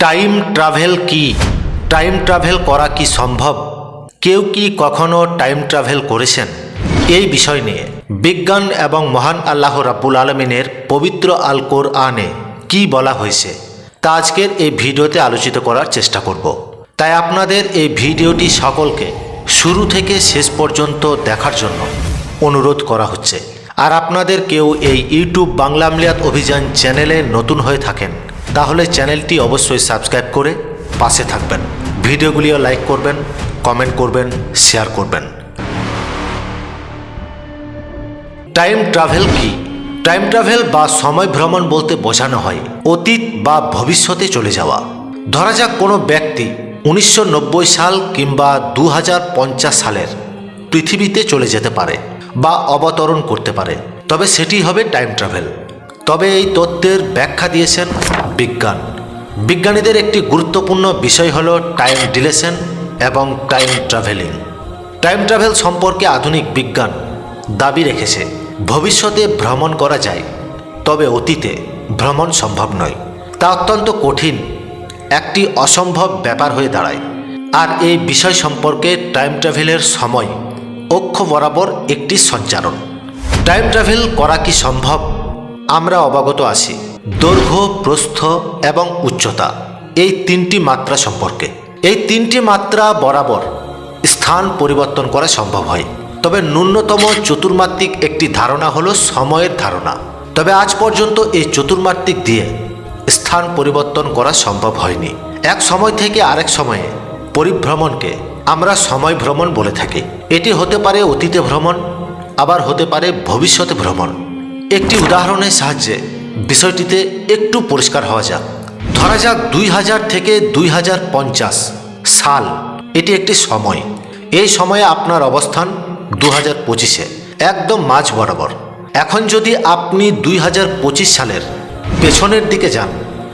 Time travel কি? Time travel করা কি সম্ভব? কেউ কি কখনো টাইম ট্রাভেল করেছেন? এই বিষয় নিয়ে। বিজ্ঞান এবং মহান আল্লাহ রাব্বুল আলমিনের পবিত্র আল কোরআনে কি বলা হয়েছে? তা আজকের এই ভিডিওতে আলোচিত করার চেষ্টা করব। তাই আপনাদের এই ভিডিওটি সকলকে শুরু থেকে শেষ পর্যন্ত দেখার জন্য অনুরোধ করা হচ্ছে। আর আপনাদের কেউ এই ইউটিউব বাংলা আমলিয়াত অভিযান চ্যানেলে নতুন হয়ে থাকেন তাহলে চ্যানেলটি অবশ্যই সাবস্ক্রাইব করে পাশে থাকবেন। ভিডিওগুলিও লাইক করবেন, কমেন্ট করবেন, শেয়ার করবেন। টাইম ট্রাভেল কি? টাইম ট্রাভেল বা সময় ভ্রমণ বলতে বোঝানো হয় অতীত বা ভবিষ্যতে চলে যাওয়া। ধরা যাক কোনো ব্যক্তি উনিশশো নব্বই সাল কিংবা দু হাজার পঞ্চাশ সালের পৃথিবীতে চলে যেতে পারে বা অবতরণ করতে পারে। তবে সেটি হবে টাইম ট্রাভেল। তবে এই তত্ত্বের ব্যাখ্যা দিয়েছেন বিজ্ঞান। বিজ্ঞানীদের একটি গুরুত্বপূর্ণ বিষয় হল টাইম ডিলেশন এবং টাইম ট্রাভেলিং টাইম ট্রাভেল সম্পর্কে আধুনিক বিজ্ঞান দাবি রেখেছে, ভবিষ্যতে ভ্রমণ করা যায়, তবে অতীতে ভ্রমণ সম্ভব নয়। তা অত্যন্ত কঠিন, একটি অসম্ভব ব্যাপার হয়ে দাঁড়ায়। আর এই বিষয় সম্পর্কে টাইম ট্রাভেলের সময় অক্ষ বরাবর একটি সঞ্চারণ। টাইম ট্রাভেল করা কি সম্ভব? আমরা অবগত আছি। দৈর্ঘ্য, প্রস্থ এবং উচ্চতা এই তিনটি মাত্রা সম্পর্কে। এই তিনটি মাত্রা বরাবর স্থান পরিবর্তন করা সম্ভব হয়। তবে ন্যূনতম চতুর্মাত্রিক একটি ধারণা হলো সময়ের ধারণা। তবে আজ পর্যন্ত এই চতুর্মাত্রিক দিয়ে স্থান পরিবর্তন করা সম্ভব হয়নি। এক সময় থেকে আরেক সময়ে পরিভ্রমণকে আমরা সময় ভ্রমণ বলে থাকি। এটি হতে পারে অতীতে ভ্রমণ, আবার হতে পারে ভবিষ্যতে ভ্রমণ। একটি উদাহরণের সাহায্যে বিষয়টিতে একটু পরিষ্কার হওয়া যাক। ধরা যাক দুই হাজার থেকে দুই হাজার পঞ্চাশ সাল। এটি একটি সময়। এই সময়ে আপনার অবস্থান দু হাজার পঁচিশে, একদম মাঝ বরাবর। এখন যদি আপনি দুই হাজার পঁচিশ সালের পেছনের দিকে যান,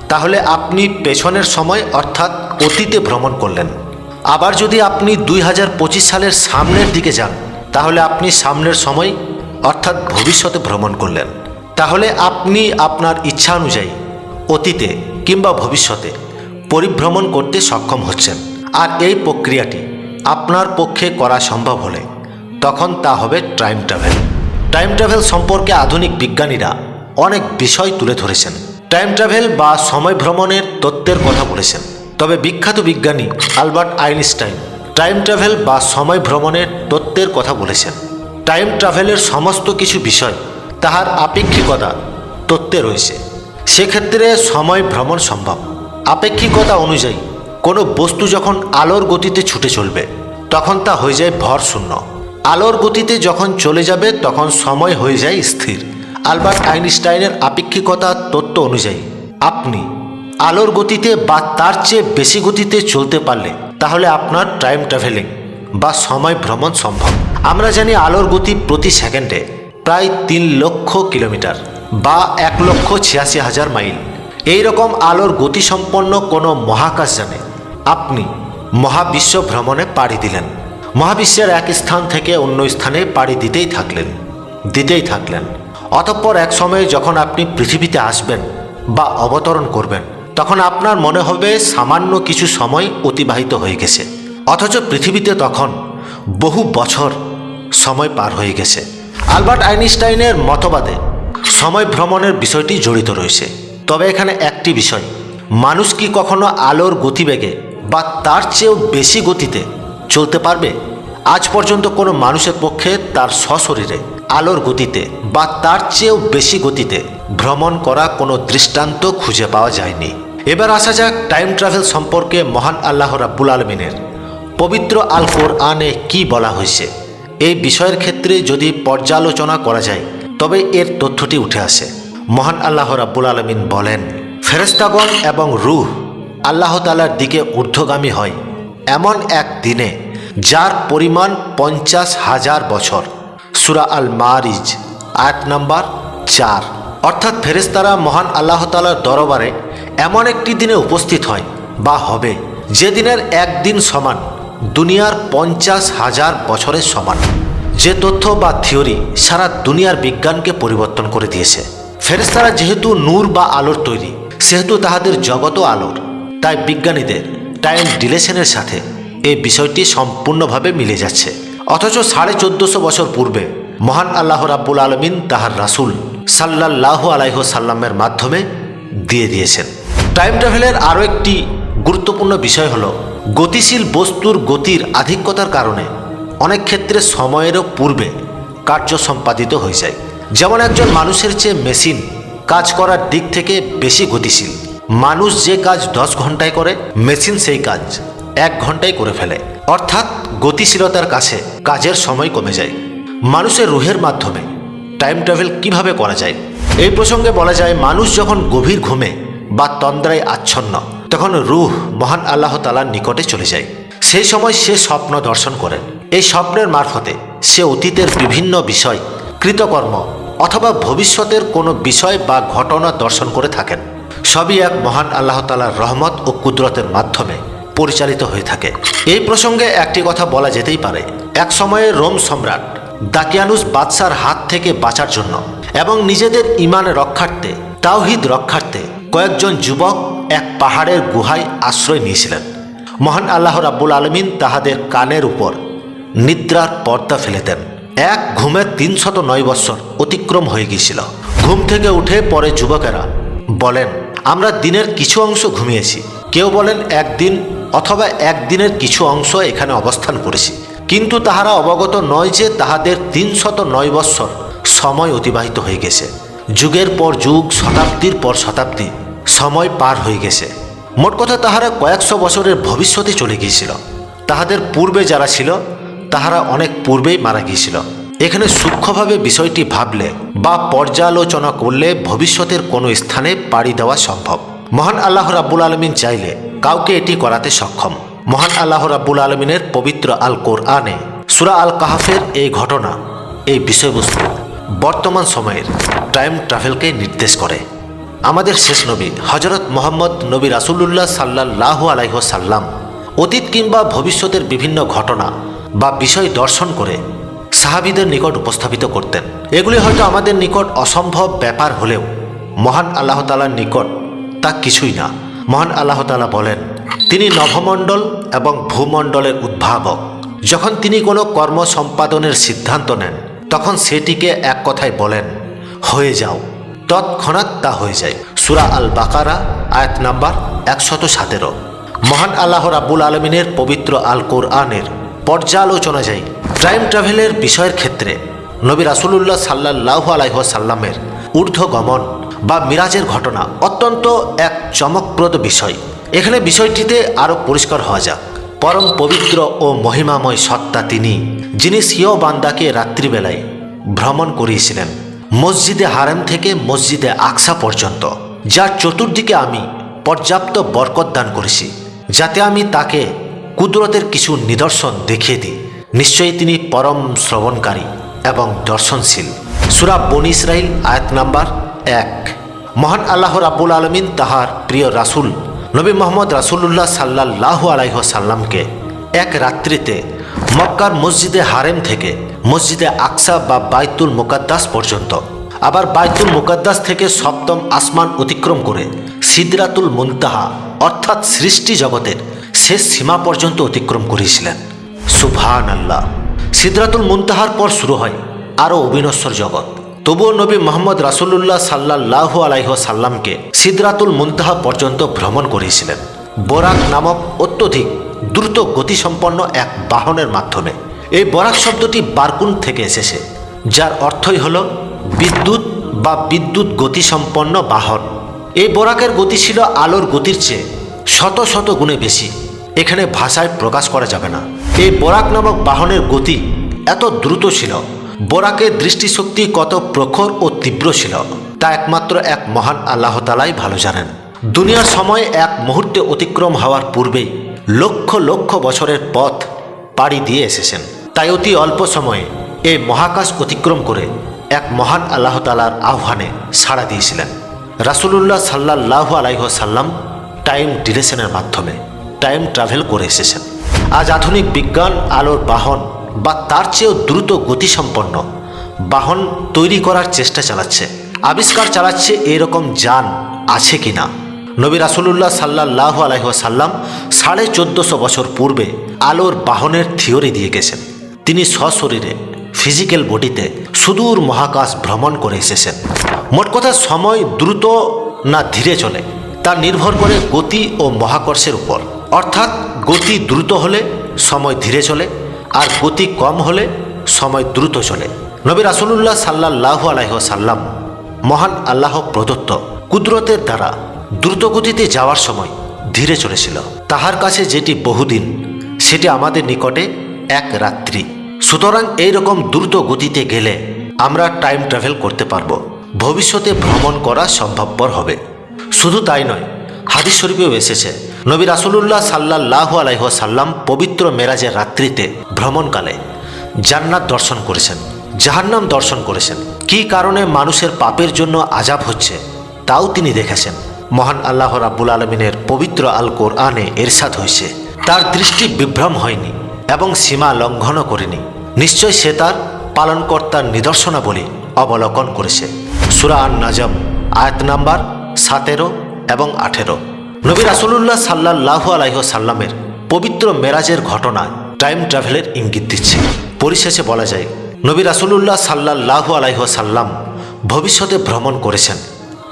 তাহলে আপনি পেছনের সময় অর্থাৎ অতীতে ভ্রমণ করলেন। আবার যদি আপনি দুই হাজার পঁচিশ সালের সামনের দিকে যান, তাহলে আপনি সামনের সময় অর্থাৎ ভবিষ্যতে ভ্রমণ করলেন। তাহলে আপনি আপনার ইচ্ছা অনুযায়ী অতীতে কিংবা ভবিষ্যতে পরিভ্রমণ করতে সক্ষম হচ্ছেন। আর এই প্রক্রিয়াটি আপনার পক্ষে করা সম্ভব হলে তখন তা হবে টাইম ট্রাভেল টাইম ট্রাভেল সম্পর্কে আধুনিক বিজ্ঞানীরা অনেক বিষয় তুলে ধরেছেন। টাইম ট্রাভেল বা সময় ভ্রমণের তত্ত্বের কথা বলেছেন। তবে বিখ্যাত বিজ্ঞানী আলবার্ট আইনস্টাইন টাইম ট্রাভেল বা সময় ভ্রমণের তত্ত্বের কথা বলেছেন। টাইম ট্রাভেলের সমস্ত কিছু বিষয় তাহার আপেক্ষিকতা, তত্ত্বে রয়েছে। সেক্ষেত্রে সময় ভ্রমণ সম্ভব। আপেক্ষিকতা অনুযায়ী কোনো বস্তু যখন আলোর গতিতে ছুটে চলবে, তখন তা হয়ে যায় ভর শূন্য। আলোর গতিতে যখন চলে যাবে, তখন সময় হয়ে যায় স্থির। আলবার্ট আইনস্টাইনের আপেক্ষিকতা তত্ত্ব অনুযায়ী, আপনি আলোর গতিতে বা তার চেয়ে বেশি গতিতে চলতে পারলে তাহলে আপনার টাইম ট্রাভেলিং বা সময় ভ্রমণ সম্ভব। আমরা জানি আলোর গতি প্রতি সেকেন্ডে প্রায় তিন লক্ষ কিলোমিটার বা এক লক্ষ ছিয়াশি হাজার মাইল। এই রকম আলোর গতিসম্পন্ন কোনো মহাকাশ মহাকাশযানে আপনি মহাবিশ্ব ভ্রমণে পাড়ি দিলেন। মহাবিশ্বের এক স্থান থেকে অন্য স্থানে পাড়ি দিতেই থাকলেন দিতেই থাকলেন। অতঃপর এক সময়ে যখন আপনি পৃথিবীতে আসবেন বা অবতরণ করবেন, তখন আপনার মনে হবে সামান্য কিছু সময় অতিবাহিত হয়ে গেছে। অথচ পৃথিবীতে তখন বহু বছর সময় পার হয়ে গেছে। আলবার্ট আইনস্টাইনের মতবাদে সময় ভ্রমণের বিষয়টি জড়িত রয়েছে। তবে এখানে একটি বিষয়, মানুষ কি কখনো আলোর গতিবেগে বা তার চেয়েও বেশি গতিতে চলতে পারবে? আজ পর্যন্ত কোনো মানুষের পক্ষে তার সশরীরে আলোর গতিতে বা তার চেয়েও বেশি গতিতে ভ্রমণ করা কোনো দৃষ্টান্ত খুঁজে পাওয়া যায়নি। এবার আসা যাক টাইম ট্রাভেল সম্পর্কে মহান আল্লাহ রাব্বুল আলমিনের পবিত্র আল কোরআনে কি বলা হয়েছে। এই বিষয়ের ক্ষেত্রে যদি পর্যালোচনা করা যায়, তবে এর তথ্যটি উঠে আসে। মহান আল্লাহ রাব্বুল আলমিন বলেন ফেরেস্তাগণ এবং রুহ আল্লাহ তালার দিকে ঊর্ধ্বগামী হয়। এমন এক দিনে, যার পরিমাণ পঞ্চাশ হাজার বছর। সুরা আল মারিজ আট নাম্বার চার। অর্থাৎ ফেরেস্তারা মহান আল্লাহ তালার দরবারে এমন একটি দিনে উপস্থিত হয় বা হবে, যে দিনের একদিন সমান। দুনিয়ার পঞ্চাশ হাজার বছরের সমান। যে তথ্য বা থিওরি সারা দুনিয়ার বিজ্ঞানকে পরিবর্তন করে দিয়েছে। ফেরেস্তারা যেহেতু নূর বা আলোর তৈরি, সেহেতু তাহাদের জগতও আলোর। তাই বিজ্ঞানীদের টাইম ডিলেশনের সাথে এই বিষয়টি সম্পূর্ণভাবে মিলে যাচ্ছে। অথচ সাড়ে চোদ্দশো বছর পূর্বে মহান আল্লাহ রাব্বুল আলমিন তাহার রাসুল সাল্লাহ আলাইহ সাল্লামের মাধ্যমে দিয়ে দিয়েছেন। টাইম ট্রাভেলের আরও একটি গুরুত্বপূর্ণ বিষয় হল গতিশীল বস্তুর গতির আধিক্যতার কারণে অনেক ক্ষেত্রে সময়েরও পূর্বে কার্য সম্পাদিত হয়ে যায় যেমন একজন মানুষের চেয়ে মেশিন কাজ করার দিক থেকে বেশি গতিশীল। মানুষ যে কাজ দশ ঘন্টায় করে, মেশিন সেই কাজ এক ঘন্টায় করে ফেলে। অর্থাৎ গতিশীলতার কাছে কাজের সময় কমে যায়। মানুষের রুহের মাধ্যমে টাইম ট্রাভেল কীভাবে করা যায়? এই প্রসঙ্গে বলা যায়, মানুষ যখন গভীর ঘুমে বা তন্দ্রায় আচ্ছন্ন তখন রুহ মহান আল্লাহ তালার নিকটে চলে যায়। সেই সময় সে স্বপ্ন দর্শন করেন। এই স্বপ্নের মারফতে সে অতীতের বিভিন্ন বিষয়, কৃতকর্ম অথবা ভবিষ্যতের কোনো বিষয় বা ঘটনা দর্শন করে থাকেন। সবই এক মহান আল্লাহ তালার রহমত ও কুদরতের মাধ্যমে পরিচালিত হয়ে থাকে। এই প্রসঙ্গে একটি কথা বলা যেতেই পারে। এক সময়ে রোম সম্রাট দাকিয়ানুস বাদশার হাত থেকে বাঁচার জন্য এবং নিজেদের ইমান রক্ষার্থে, তাওহিদ রক্ষার্থে কয়েকজন যুবক এক পাহাড়ের গুহায় আশ্রয় নিয়েছিলেন। মহান আল্লাহ রাব্বুল আলমিন তাহাদের কানের উপর নিদ্রার পর্দা ফেলে দেন। এক ঘুমের তিনশত নয় বৎসর অতিক্রম হয়ে গিয়েছিল। ঘুম থেকে উঠে পরে যুবকেরা বলেন, আমরা দিনের কিছু অংশ ঘুমিয়েছি। কেউ বলেন, একদিন অথবা একদিনের কিছু অংশ এখানে অবস্থান করেছি। কিন্তু তাহারা অবগত নয় যে তাহাদের তিনশত নয় বৎসর সময় অতিবাহিত হয়ে গেছে। যুগের পর যুগ, শতাব্দীর পর শতাব্দী সময় পার হয়ে গেছে। মোট কথা তাহারা কয়েকশো বছরের ভবিষ্যতে চলে গিয়েছিল। তাহাদের পূর্বে যারা ছিল, তাহারা অনেক পূর্বেই মারা গিয়েছিল। এখানে সূক্ষ্মভাবে বিষয়টি ভাবলে বা পর্যালোচনা করলে ভবিষ্যতের কোনো স্থানে পাড়ি দেওয়া সম্ভব। মহান আল্লাহ রাব্বুল আলমিন চাইলে কাউকে এটি করাতে সক্ষম। মহান আল্লাহ রাব্বুল আলমিনের পবিত্র আল কোরআনে সুরা আল কাহাফের এই ঘটনা, এই বিষয়বস্তু বর্তমান সময়ের টাইম ট্রাভেলকে নির্দেশ করে। আমাদের শেষ নবী হজরত মোহাম্মদ নবী রাসুল্লাহ সাল্লাহ আলাইহ সাল্লাম অতীত কিংবা ভবিষ্যতের বিভিন্ন ঘটনা বা বিষয় দর্শন করে সাহাবিদের নিকট উপস্থাপিত করতেন। এগুলি হয়তো আমাদের নিকট অসম্ভব ব্যাপার হলেও মহান আল্লাহ তালার নিকট তা কিছুই না। মহান আল্লাহ তালা বলেন, তিনি নভমণ্ডল এবং ভূমণ্ডলের উদ্ভাবক। যখন তিনি কোনো কর্ম সম্পাদনের সিদ্ধান্ত নেন, তখন সেটিকে এক কথায় বলেন, হয়ে যাও। তৎক্ষণাৎ তা হয়ে যায়। সুরা আল বাকারা আয়াত নাম্বার একশত সতেরো। মহান আল্লাহ রাব্বুল আলমিনের পবিত্র আল কোরআনের পর্যালোচনা যায় টাইম ট্রাভেলের বিষয়ের ক্ষেত্রে। নবী রাসুলুল্লাহ সাল্লাহ আলাইহ সাল্লামের ঊর্ধ্বগমন বা মিরাজের ঘটনা অত্যন্ত এক চমকপ্রদ বিষয়। এখানে বিষয়টিতে আরও পরিষ্কার হওয়া যাক। পরম পবিত্র ও মহিমাময় সত্তা তিনি, যিনি সিও বান্দাকে রাত্রিবেলায় ভ্রমণ করিয়েছিলেন। মসজিদে হারেম থেকে মসজিদে আকসা পর্যন্ত, যার চতুর্দিকে আমি পর্যাপ্ত বরকত দান করেছি, যাতে আমি তাকে কুদরতের কিছু নিদর্শন দেখিয়ে দিই। নিশ্চয়ই তিনি পরম শ্রবণকারী এবং দর্শনশীল। সুরা বন ইসরাইল, আয়াত নাম্বার এক। মহান আল্লাহ রাব্বুল আলমিন তাহার প্রিয় রাসুল, নবী মোহাম্মদ রাসুল্লাহ সাল্লাহ আলাইহ সাল্লামকে এক রাত্রিতে মক্কার মসজিদে হারেম থেকে মসজিদে আকসা বা বাইতুল মুকাদ্দাস পর্যন্ত। আবার বাইতুল মুকাদ্দাস থেকে সপ্তম আসমান অতিক্রম করে সিদরাতুল মুনতাহা, অর্থাৎ সৃষ্টি জগতের শেষ সীমা পর্যন্ত অতিক্রম করেছিলেন সুভান আল্লাহ সিদরাতুল মুনতাহার পর শুরু হয় আরও অবিনশ্বর জগৎ। তবুও নবী মোহাম্মদ রাসুল্লাহ সাল্লাহ আলাইহ সাল্লামকে সিদরাতুল মুনতাহা পর্যন্ত ভ্রমণ করেছিলেন বোরাক নামক অত্যধিক দ্রুত গতিসম্পন্ন এক বাহনের মাধ্যমে। এই বরাক শব্দটি বারকুন থেকে এসেছে, যার অর্থই হল বিদ্যুৎ বা বিদ্যুৎ গতিসম্পন্ন বাহন। এই বোরাকের গতি ছিল আলোর গতির চেয়ে শত শত গুণে বেশি। এখানে ভাষায় প্রকাশ করা যাবে না। এই বরাক নামক বাহনের গতি এত দ্রুত ছিল, বরাকের দৃষ্টিশক্তি কত প্রখর ও তীব্র ছিল, তা একমাত্র এক মহান আল্লাহ তালাই ভালো জানেন। দুনিয়ার সময় এক মুহূর্তে অতিক্রম হওয়ার পূর্বেই লক্ষ লক্ষ বছরের পথ পাড়ি দিয়ে এসেছেন। তাই অতি অল্প সময়ে এই মহাকাশ অতিক্রম করে এক মহান আল্লাহ তালার আহ্বানে সাড়া দিয়েছিলেন। রাসুলুল্লাহ সাল্লাহ আলাইহ সাল্লাম টাইম ডিলেশনের মাধ্যমে টাইম ট্রাভেল করে এসেছেন। আজ আধুনিক বিজ্ঞান, আলোর বাহন বা তার চেয়েও দ্রুত গতিসম্পন্ন বাহন তৈরি করার চেষ্টা চালাচ্ছে। আবিষ্কার চালাচ্ছে এরকম যান আছে কি না নবী রাসুলুল্লাহ সাল্লাহ আলাইসাল্লাম সাড়ে চোদ্দশো বছর পূর্বে আলোর বাহনের থিওরি দিয়ে গেছেন। তিনি সশরীরে ফিজিক্যাল বডিতে সুদূর মহাকাশ ভ্রমণ করে এসেছেন। মোট কথা সময় দ্রুত না ধীরে চলে, তা নির্ভর করে গতি ও মহাকর্ষের উপর। অর্থাৎ গতি দ্রুত হলে সময় ধীরে চলে, আর গতি কম হলে সময় দ্রুত চলে। নবী রাসুলুল্লাহ সাল্লাহ আলাইসাল্লাম মহান আল্লাহ প্রদত্ত কুদরতের দ্বারা দ্রুতগতিতে যাওয়ার সময় ধীরে চলেছিল। তাহার কাছে যেটি বহুদিন, সেটি আমাদের নিকটে এক রাত্রি। সুতরাং এই রকম দ্রুত গতিতে গেলে আমরা টাইম ট্রাভেল করতে পারব। ভবিষ্যতে ভ্রমণ করা সম্ভবপর হবে। শুধু তাই নয়, হাদিস শরীফেও এসেছে, নবী রাসুলুল্লাহ সাল্লাহ আলাইসাল্লাম পবিত্র মেরাজের রাত্রিতে ভ্রমণকালে জান্নাত দর্শন করেছেন, জাহান্নাম দর্শন করেছেন। কী কারণে মানুষের পাপের জন্য আজাব হচ্ছে, তাও তিনি দেখেছেন। মহান আল্লাহ রাব্বুল আলমিনের পবিত্র আল কোরআনে এরশাদ হয়েছে তার দৃষ্টি বিভ্রম হয়নি এবং সীমা লঙ্ঘনও করেনি। নিশ্চয় সে তার পালনকর্তার নিদর্শনাবলী অবলোকন করেছে। সুরা আন নাজম আয়াত নাম্বার সতেরো এবং আঠেরো। নবী রাসুলুল্লাহ সাল্লাহ আলাইহ সাল্লামের পবিত্র মেরাজের ঘটনায় টাইম ট্রাভেলের ইঙ্গিত দিচ্ছে। পরিশেষে বলা যায়, নবী রাসুলুল্লাহ সাল্লাহ আলাইহ সাল্লাম ভবিষ্যতে ভ্রমণ করেছেন।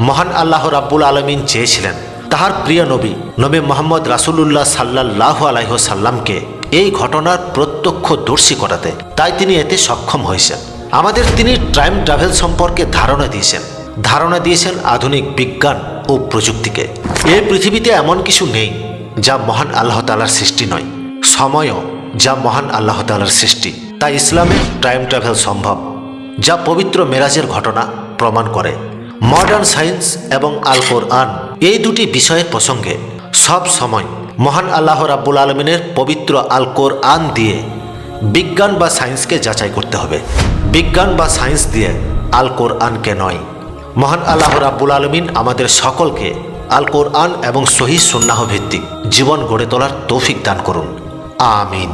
মহান আল্লাহ রাব্বুল আলমিন চেয়েছিলেন, তাহার প্রিয় নবী নবী মোহাম্মদ রাসুলুল্লাহ সাল্লাহ আলাইহ সাল্লামকে এই ঘটনার প্রত্যক্ষদর্শী করাতে। তাই তিনি এতে সক্ষম হয়েছেন। আমাদের তিনি টাইম ট্রাভেল সম্পর্কে ধারণা দিয়েছেন। ধারণা দিয়েছেন আধুনিক বিজ্ঞান ও প্রযুক্তিকে। এই পৃথিবীতে এমন কিছু নেই যা মহান আল্লাহ তালার সৃষ্টি নয়। সময়ও যা মহান আল্লাহ তালার সৃষ্টি। তাই ইসলামে টাইম ট্রাভেল সম্ভব, যা পবিত্র মেরাজের ঘটনা প্রমাণ করে। মডার্ন সায়েন্স এবং আল কোরআন এই দুটি বিষয়ের প্রসঙ্গে সব সময় মহান আল্লাহ রাব্বুল আলমিনের পবিত্র আল কোরআন দিয়ে বিজ্ঞান বা সায়েন্সকে যাচাই করতে হবে। বিজ্ঞান বা সায়েন্স দিয়ে আল কোরআনকে নয়। মহান আল্লাহ রাব্বুল আলমিন আমাদের সকলকে আল কোরআন এবং সহি সন্ন্যাহ ভিত্তিক জীবন গড়ে তোলার তৌফিক দান করুন। আমিন।